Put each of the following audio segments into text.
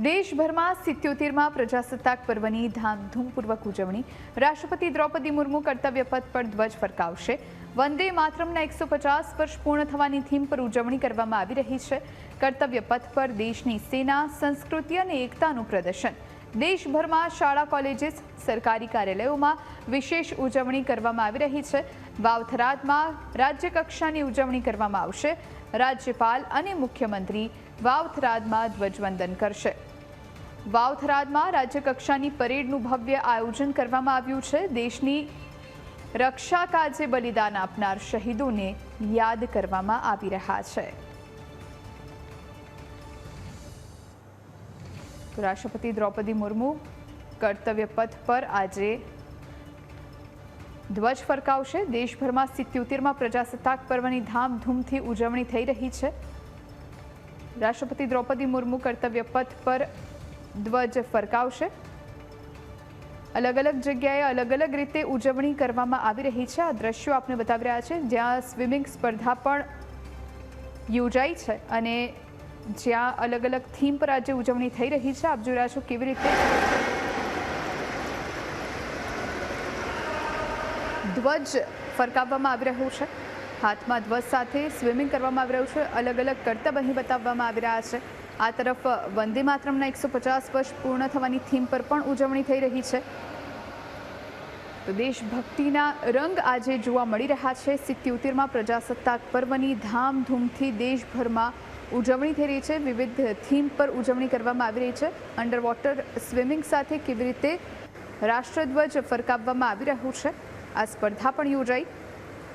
દેશભરમાં સિત્યોતેરમાં પ્રજાસત્તાક પર્વની ધામધૂમપૂર્વક ઉજવણી. રાષ્ટ્રપતિ દ્રૌપદી મુર્મુ કર્તવ્ય પથ પર ધ્વજ ફરકાવશે. વંદે માતરમના એકસો પચાસ વર્ષ પૂર્ણ થવાની થીમ પર ઉજવણી કરવામાં આવી રહી છે. કર્તવ્ય પથ પર દેશની સેના, સંસ્કૃતિ અને એકતાનું પ્રદર્શન. દેશભરમાં શાળા કોલેજીસ, સરકારી કાર્યાલયોમાં વિશેષ ઉજવણી કરવામાં આવી રહી છે. વાવથરાદમાં રાજ્ય કક્ષાની ઉજવણી કરવામાં આવશે. રાજ્યપાલ અને મુખ્યમંત્રી વાવથરાદમાં ધ્વજવંદન કરશે. વાવથરાદમાં રાજ્ય કક્ષાની પરેડનું ભવ્ય આયોજન કરવામાં આવ્યું છે. દેશની રક્ષા કાજે બલિદાન આપનાર શહીદોને યાદ કરવામાં આવી રહ્યા છે. રાષ્ટ્રપતિ દ્રૌપદી મુર્મુ કર્તવ્ય પથ પર આજે ધ્વજ ફરકાવશે. દેશભરમાં સિત્યોતેરમાં પ્રજાસત્તાક પર્વની ધામધૂમથી ઉજવણી થઈ રહી છે. રાષ્ટ્રપતિ દ્રૌપદી મુર્મુ કર્તવ્ય પથ પર ધ્વજ ફરકાવશે. અલગ અલગ જગ્યાએ અલગ અલગ રીતે ઉજવણી કરવામાં આવી રહી છે. આ દ્રશ્યો આપને બતાવી રહ્યા છે. જ્યાં સ્વિમિંગ સ્પર્ધા પણ યોજાઈ છે અને જ્યાં અલગ અલગ થીમ પર આજે ઉજવણી થઈ રહી છે. આપ જોઈ છો કેવી રીતે ધ્વજ ફરકાવવામાં આવી રહ્યો છે. હાથમાં ધ્વજ સાથે સ્વિમિંગ કરવામાં આવી રહ્યું છે. અલગ અલગ કરતબ અહીં બતાવવામાં આવી રહ્યા છે. આ તરફ વંદે માતરમના એકસો પચાસ વર્ષ પૂર્ણ થવાની થીમ પર પણ ઉજવણી થઈ રહી છે. તો દેશભક્તિના રંગ આજે જોવા મળી રહ્યા છે. સિત્યોતેરમાં પ્રજાસત્તાક પર્વની ધામધૂમથી દેશભરમાં ઉજવણી થઈ રહી છે. વિવિધ થીમ પર ઉજવણી કરવામાં આવી રહી છે. અંડર વોટર સ્વિમિંગ સાથે કેવી રીતે રાષ્ટ્રધ્વજ ફરકાવવામાં આવી રહ્યું છે, આ સ્પર્ધા પણ યોજાઈ.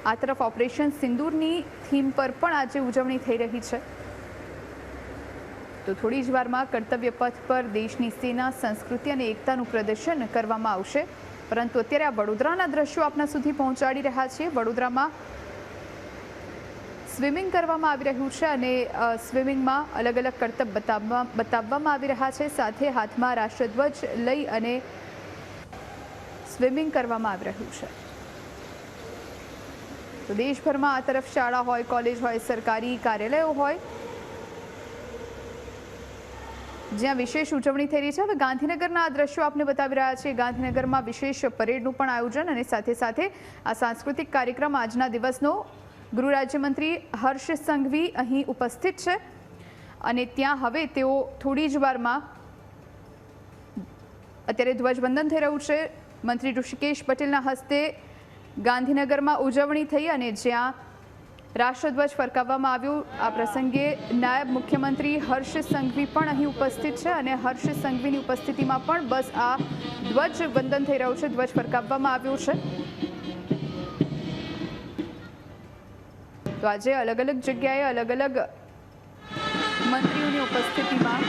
આ તરફ ઓપરેશન સિંદૂરની થીમ પર પણ આજે ઉજવણી થઈ રહી છે. તો થોડી જ વારમાં કર્તવ્ય પથ પર દેશની સેના, સંસ્કૃતિ અને એકતાનું પ્રદર્શન કરવામાં આવશે. પરંતુ અત્યારે આ વડોદરાના દ્રશ્યો આપના સુધી પહોંચાડી રહ્યા છીએ વડોદરામાં સ્વિમિંગ કરવામાં આવી રહ્યું છે અને સ્વિમિંગમાં અલગ અલગ કરતબ બતાવવા, બતાવવામાં આવી રહ્યા છે. સાથે હાથમાં રાષ્ટ્રધ્વજ લઈ અને સ્વિમિંગ કરવામાં આવી રહ્યું છે. તો દેશભરમાં આ તરફ શાળા હોય, કોલેજ હોય, સરકારી કાર્યાલયો હોય જ્યાં વિશેષ ઉજવણી થઈ રહી છે. હવે ગાંધીનગરના આ દ્રશ્યો આપને બતાવી રહ્યા છે ગાંધીનગરમાં વિશેષ પરેડનું પણ આયોજન અને સાથે સાથે આ સાંસ્કૃતિક કાર્યક્રમ આજના દિવસનો ગૃહ રાજ્યમંત્રી હર્ષ સંઘવી અહીં ઉપસ્થિત છે. અને ત્યાં હવે તેઓ થોડી જ વારમાં અત્યારે ધ્વજવંદન થઈ રહ્યું છે. મંત્રી ઋષિકેશ પટેલના હસ્તે ગાંધીનગરમાં ઉજવણી થઈ અને જ્યાં રાષ્ટ્રધ્વજ ફરકાવવામાં આવ્યું. આ પ્રસંગે નાયબ મુખ્યમંત્રી હર્ષ સંઘવી પણ અહીં ઉપસ્થિત છે અને હર્ષ સંઘવીની ઉપસ્થિતિમાં પણ બસ આ ધ્વજ વંદન થઈ રહ્યું છે. ધ્વજ ફરકાવવામાં આવ્યો છે. તો આજે અલગ અલગ જગ્યાએ અલગ અલગ મંત્રીઓની ઉપસ્થિતિમાં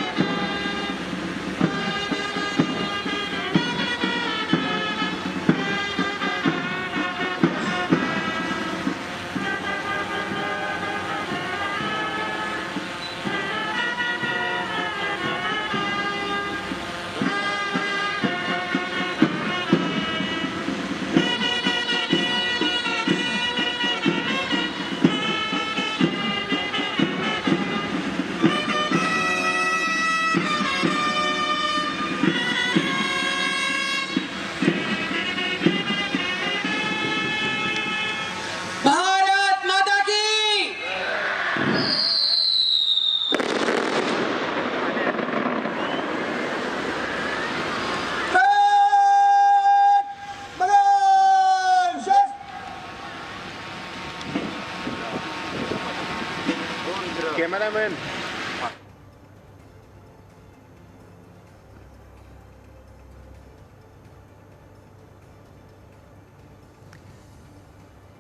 કેમેરામેન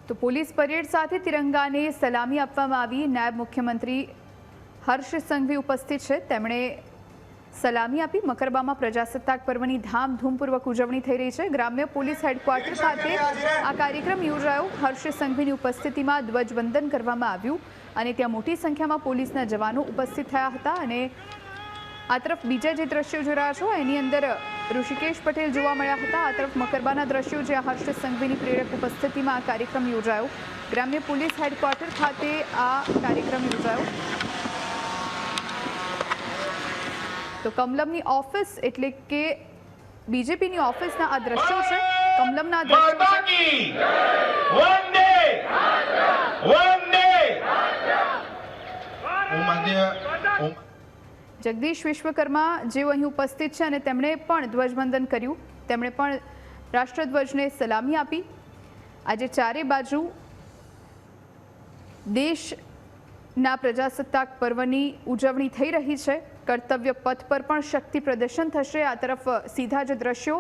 તો પોલીસ પરેડ સાથે તિરંગાને સલામી આપવામાં આવી. નાયબ મુખ્યમંત્રી હર્ષ સંઘવી ઉપસ્થિત છે. તેમણે સલામી આપી મકરબામાં પ્રજાસત્તાક પર્વની ધામધૂમપૂર્વક ઉજવણી થઈ રહી છે. ગ્રામ્ય પોલીસ હેડક્વાર્ટર ખાતે આ કાર્યક્રમ યોજાયો. હર્ષ સંઘવીની ઉપસ્થિતિમાં ધ્વજવંદન કરવામાં આવ્યું અને ત્યાં મોટી સંખ્યામાં પોલીસના જવાનો ઉપસ્થિત થયા હતા અને આ તરફ બીજા જે દ્રશ્યો જોઈ રહ્યા છો, એની અંદર ઋષિકેશ પટેલ જોવા મળ્યા હતા. આ તરફ મકરબાના દ્રશ્યો જે હર્ષ સંઘવીની પ્રેરક ઉપસ્થિતિમાં આ કાર્યક્રમ યોજાયો. ગ્રામ્ય પોલીસ હેડક્વાર્ટર ખાતે આ કાર્યક્રમ યોજાયો. તો કમલમની ઓફિસ એટલે કે બીજેપીની ઓફિસના આ દ્રશ્યો છે. કમલમના દ્રશ્યો જગદીશ વિશ્વકર્મા જેઓ અહીં ઉપસ્થિત છે અને તેમણે પણ ધ્વજવંદન કર્યું. તેમણે પણ રાષ્ટ્રધ્વજને સલામી આપી. આજે ચારે બાજુ દેશના પ્રજાસત્તાક પર્વની ઉજવણી થઈ રહી છે. કર્તવ્ય પથ પર પણ શક્તિ પ્રદર્શન થશે. આ તરફ સીધા જ દ્રશ્યો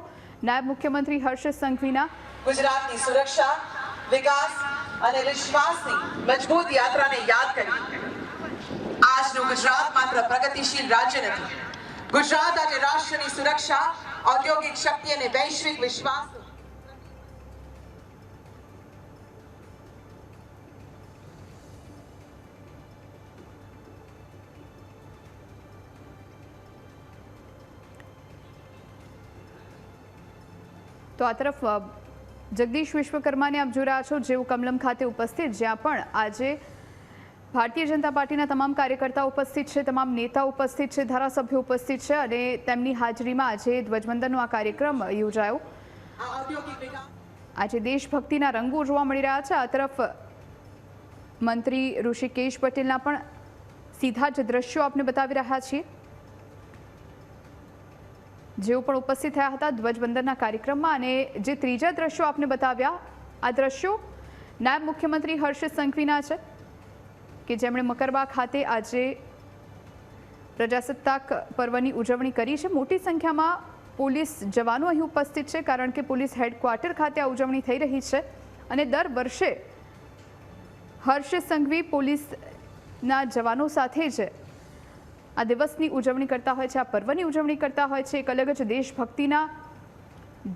નાયબ મુખ્યમંત્રી હર્ષ સંઘવીના. ગુજરાતની સુરક્ષા, વિકાસ અને વિશ્વાસની મજબૂત યાત્રાને યાદ કરી આજનું ગુજરાત માત્ર પ્રગતિશીલ રાજ્ય નથી. ગુજરાત આજે રાષ્ટ્રની સુરક્ષા, ઔદ્યોગિક શક્તિ અને વૈશ્વિક વિશ્વાસ તો આ તરફ જગદીશ વિશ્વકર્માને આપ જોઈ રહ્યા છો જેઓ કમલમ ખાતે ઉપસ્થિત, જ્યાં પણ આજે ભારતીય જનતા પાર્ટીના તમામ કાર્યકર્તાઓ ઉપસ્થિત છે, તમામ નેતાઓ ઉપસ્થિત છે, ધારાસભ્યો ઉપસ્થિત છે અને તેમની હાજરીમાં આજે ધ્વજવંદનનો આ કાર્યક્રમ યોજાયો. આજે દેશભક્તિના રંગો જોવા મળી રહ્યા છે. આ તરફ, મંત્રી ઋષિકેશ પટેલના પણ સીધા જ દ્રશ્યો આપને બતાવી રહ્યા છીએ. જેઓ પણ ઉપસ્થિત થયા હતા ધ્વજવંદનના કાર્યક્રમમાં અને જે ત્રીજા દ્રશ્યો આપને બતાવ્યા, આ દ્રશ્યો નાયબ મુખ્યમંત્રી હર્ષ સંઘવીના છે, કે જેમણે મકરબા ખાતે આજે પ્રજાસત્તાક પર્વની ઉજવણી કરી છે. મોટી સંખ્યામાં પોલીસ જવાનો અહીં ઉપસ્થિત છે, કારણ કે પોલીસ હેડક્વાર્ટર ખાતે આ ઉજવણી થઈ રહી છે અને દર વર્ષે હર્ષ સંઘવી પોલીસના જવાનો સાથે જ આ દિવસની ઉજવણી કરતા હોય છે, આ પર્વની ઉજવણી કરતા હોય છે. એક અલગ જ દેશભક્તિના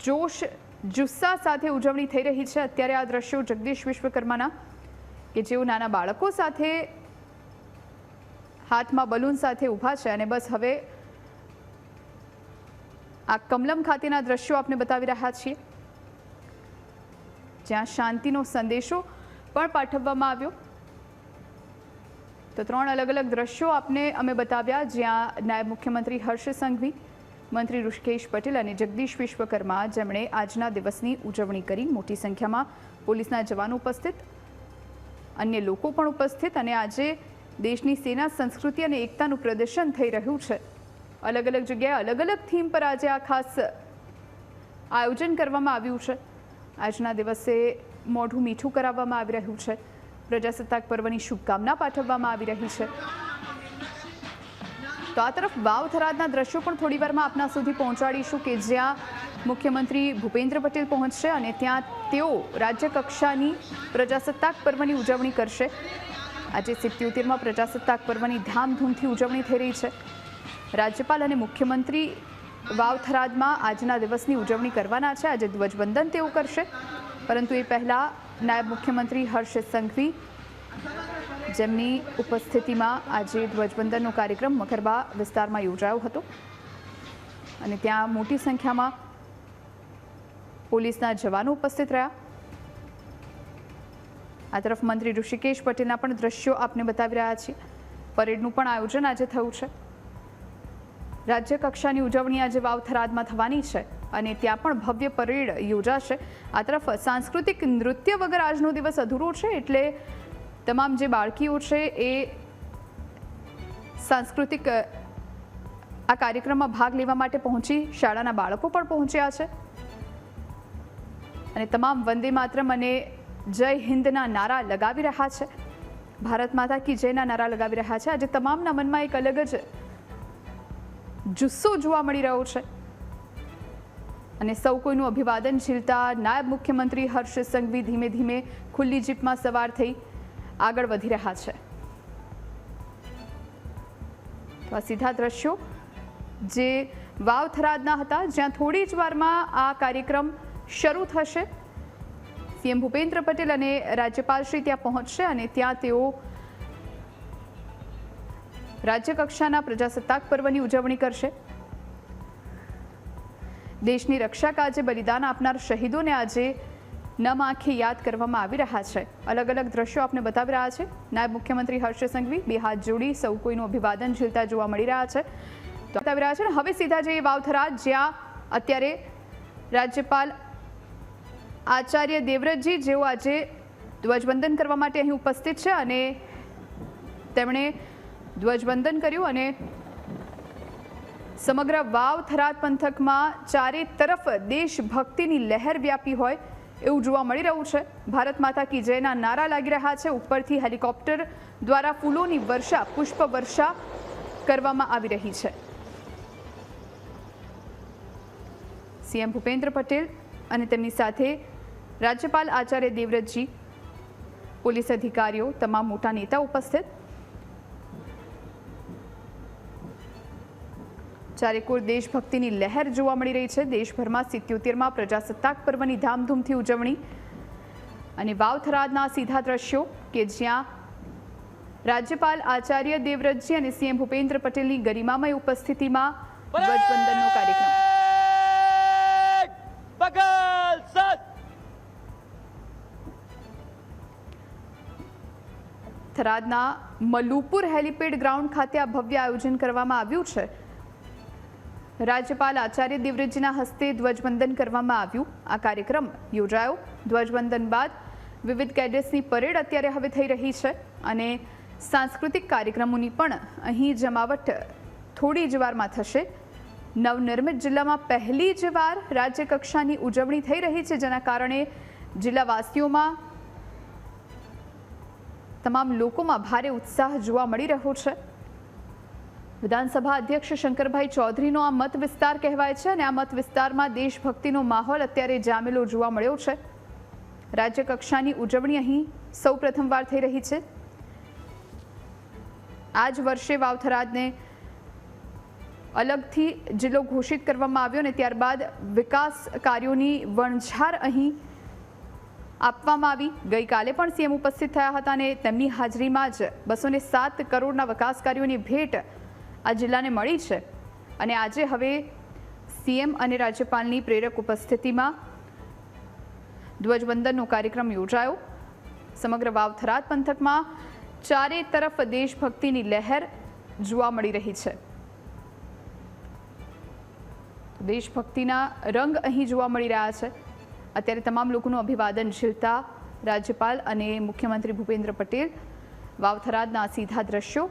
જોશ, જુસ્સા સાથે ઉજવણી થઈ રહી છે. અત્યારે આ દ્રશ્યો જગદીશ વિશ્વકર્માના કે જેઓ નાના બાળકો સાથે હાથમાં બલૂન સાથે ઊભા છે અને બસ હવે આ કમલમ ખાતેના દ્રશ્યો આપને બતાવી રહ્યા છીએ. જ્યાં શાંતિનો સંદેશો પણ પાઠવવામાં આવ્યો. તો ત્રણ અલગ અલગ દ્રશ્યો આપને અમે બતાવ્યા, જ્યાં નાયબ મુખ્યમંત્રી હર્ષ સંઘવી, મંત્રી ઋષિકેશ પટેલ અને જગદીશ વિશ્વકર્મા જેમણે આજના દિવસની ઉજવણી કરી. મોટી સંખ્યામાં પોલીસના જવાનો ઉપસ્થિત, અન્ય લોકો પણ ઉપસ્થિત અને આજે દેશની સેના, સંસ્કૃતિ અને એકતાનું પ્રદર્શન થઈ રહ્યું છે. અલગ અલગ જગ્યાએ અલગ અલગ થીમ પર આજે આ ખાસ આયોજન કરવામાં આવ્યું છે. આજના દિવસે મોઢું મીઠું કરાવવામાં આવી રહ્યું છે. પ્રજાસત્તાક પર્વની શુભકામના પાઠવવામાં આવી રહી છે. તો આ તરફ વાવ થરાદના દ્રશ્યો પણ થોડી વારમાં આપના સુધી પહોંચાડીશું કે જ્યાં મુખ્યમંત્રી ભૂપેન્દ્ર પટેલ પહોંચશે અને ત્યાં તેઓ રાજ્ય કક્ષાની પ્રજાસત્તાક પર્વની ઉજવણી કરશે. આજે સિત્યોતેરમાં પ્રજાસત્તાક પર્વની ધામધૂમથી ઉજવણી થઈ રહી છે. રાજ્યપાલ અને મુખ્યમંત્રી વાવ થરાદમાં આજના દિવસની ઉજવણી કરવાના છે. આજે ધ્વજવંદન તેઓ કરશે. પરંતુ એ પહેલાં નાયબ મુખ્યમંત્રી હર્ષ સંઘવી, જેમની ઉપસ્થિતિમાં આજે ધ્વજવંદનનો કાર્યક્રમ મકરબા વિસ્તારમાં યોજાયો હતો. અને ત્યાં મોટી સંખ્યામાં પોલીસના જવાનો ઉપસ્થિત રહ્યા. આ તરફ મંત્રી ઋષિકેશ પટેલના પણ દ્રશ્યો આપને બતાવી રહ્યા છીએ. પરેડનું પણ આયોજન આજે થયું છે. રાજ્ય કક્ષાની ઉજવણી આજે વાવ થરાદમાં થવાની છે. અને ત્યાં પણ ભવ્ય પરેડ યોજાશે. આ તરફ સાંસ્કૃતિક નૃત્ય વગર આજનો દિવસ અધૂરો છે એટલે તમામ જે બાળકીઓ છે એ સાંસ્કૃતિક આ કાર્યક્રમમાં ભાગ લેવા માટે પહોંચી શાળાના બાળકો પણ પહોંચ્યા છે. અને તમામ વંદે માતરમ અને જય હિન્દના નારા લગાવી રહ્યા છે. ભારત માતા કી જયના નારા લગાવી રહ્યા છે. આજે તમામના મનમાં એક અલગ જ જુસ્સો જોવા મળી રહ્યો છે. અને સૌ કોઈનું અભિવાદન ઝીલતા નાયબ મુખ્યમંત્રી હર્ષ સંઘવી ધીમે ધીમે ખુલ્લી જીપમાં સવાર થઈ આગળ વધી રહ્યા છે. તો આ સીધા દ્રશ્યો જે વાવ થરાદના હતા, જ્યાં થોડી જ વારમાં આ કાર્યક્રમ શરૂ થશે. સીએમ ભૂપેન્દ્ર પટેલ અને રાજ્યપાલશ્રી ત્યાં પહોંચશે અને ત્યાં તેઓ રાજ્યકક્ષાના પ્રજાસત્તાક પર્વની ઉજવણી કરશે. દેશની રક્ષા કાજે બલિદાન આપનાર શહીદોને આજે નમ આંખે યાદ કરવામાં આવી રહ્યા છે. અલગ અલગ દ્રશ્યો આપને બતાવી રહ્યા છે. નાયબ મુખ્યમંત્રી હર્ષ સંઘવી, બે હાથ જોડી, સૌ કોઈનું અભિવાદન ઝીલતા જોવા મળી રહ્યા છે. તો બતાવી રહ્યા છે ને, હવે સીધા જઈએ વાવથરા જ્યાં અત્યારે રાજ્યપાલ આચાર્ય દેવવ્રતજી જેઓ આજે ધ્વજવંદન કરવા માટે અહીં ઉપસ્થિત છે અને તેમણે ધ્વજવંદન કર્યું અને સમગ્ર વાવ થરાદ પંથકમાં ચારે તરફ દેશભક્તિની લહેર વ્યાપી હોય એવું જોવા મળી રહ્યું છે. ભારત માતા કી જયના નારા લાગી રહ્યા છે. ઉપરથી હેલિકોપ્ટર દ્વારા ફૂલોની વર્ષા, પુષ્પ વર્ષા કરવામાં આવી રહી છે. સીએમ ભૂપેન્દ્ર પટેલ અને તેમની સાથે રાજ્યપાલ આચાર્ય દેવવ્રતજી, પોલીસ અધિકારીઓ, તમામ મોટા નેતા ઉપસ્થિત ચારેકોર દેશભક્તિની લહેર જોવા મળી રહી છે. દેશભરમાં સિત્યોતેરમાં પ્રજાસત્તાક પર્વની ધામધૂમથી ઉજવણી અને વાવથરાદના સીધા દ્રશ્યો કે જ્યાં રાજ્યપાલ આચાર્ય દેવવ્રતજી અને સીએમ ભૂપેન્દ્ર પટેલની ગરિમામય ઉપસ્થિતિમાં ધ્વજવંદનનો કાર્યક્રમ. થરાદના મલુપુર હેલિપેડ ગ્રાઉન્ડ ખાતે આ ભવ્ય આયોજન કરવામાં આવ્યું છે. રાજ્યપાલ આચાર્ય દેવવ્રતજીના હસ્તે ધ્વજવંદન કરવામાં આવ્યું. આ કાર્યક્રમ યોજાયો. ધ્વજવંદન બાદ વિવિધ કેડેટ્સની પરેડ અત્યારે હવે થઈ રહી છે અને સાંસ્કૃતિક કાર્યક્રમોની પણ અહીં જમાવટ થોડી જ વારમાં થશે. નવનિર્મિત જિલ્લામાં પહેલી જ વાર રાજ્ય કક્ષાની ઉજવણી થઈ રહી છે, જેના કારણે જિલ્લાવાસીઓમાં તમામ લોકોમાં ભારે ઉત્સાહ જોવા મળી રહ્યો છે. વિધાનસભા અધ્યક્ષ શંકરભાઈ ચૌધરીનો આ મત વિસ્તાર કહેવાય છે અને આ મત વિસ્તારમાં દેશભક્તિનો માહોલ અત્યારે જામેલો જોવા મળ્યો છે. રાજ્ય કક્ષાની ઉજવણી અહીં સૌ પ્રથમવાર થઈ રહી છે. આ જ વર્ષે વાવથરાદને અલગથી જિલ્લો ઘોષિત કરવામાં આવ્યો અને ત્યારબાદ વિકાસ કાર્યોની વણઝાર અહીં આપવામાં આવી. ગઈકાલે પણ સીએમ ઉપસ્થિત થયા હતા અને તેમની હાજરીમાં જ બસોને સાત કરોડના વિકાસ કાર્યોની ભેટ આ જિલ્લાને મળી છે. અને આજે હવે સીએમ અને રાજ્યપાલની પ્રેરક ઉપસ્થિતિમાં ધ્વજવંદનનો કાર્યક્રમ યોજાયો. સમગ્ર વાવથરાદ પંથકમાં ચારે તરફ દેશભક્તિની લહેર જોવા મળી રહી છે. દેશભક્તિના રંગ અહીં જોવા મળી રહ્યા છે. અત્યારે તમામ લોકોનું અભિવાદન ઝીલતા રાજ્યપાલ અને મુખ્યમંત્રી ભૂપેન્દ્ર પટેલ વાવથરાદના સીધા દ્રશ્યો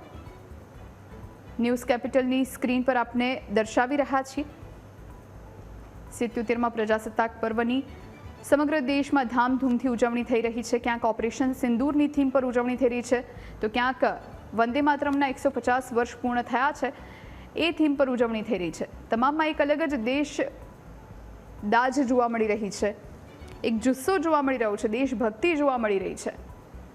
ન્યૂઝ કેપિટલની સ્ક્રીન પર આપને દર્શાવી રહ્યા છીએ. સિત્યોતેરમાં પ્રજાસત્તાક પર્વની સમગ્ર દેશમાં ધામધૂમથી ઉજવણી થઈ રહી છે. ક્યાંક ઓપરેશન સિંદૂરની થીમ પર ઉજવણી થઈ રહી છે. તો ક્યાંક વંદે માતરમના એકસો પચાસ વર્ષ પૂર્ણ થયા છે. એ થીમ પર ઉજવણી થઈ રહી છે. તમામમાં એક અલગ જ દેશ દાજ જોવા મળી રહી છે. એક જુસ્સો જોવા મળી રહ્યો છે. દેશભક્તિ જોવા મળી રહી છે.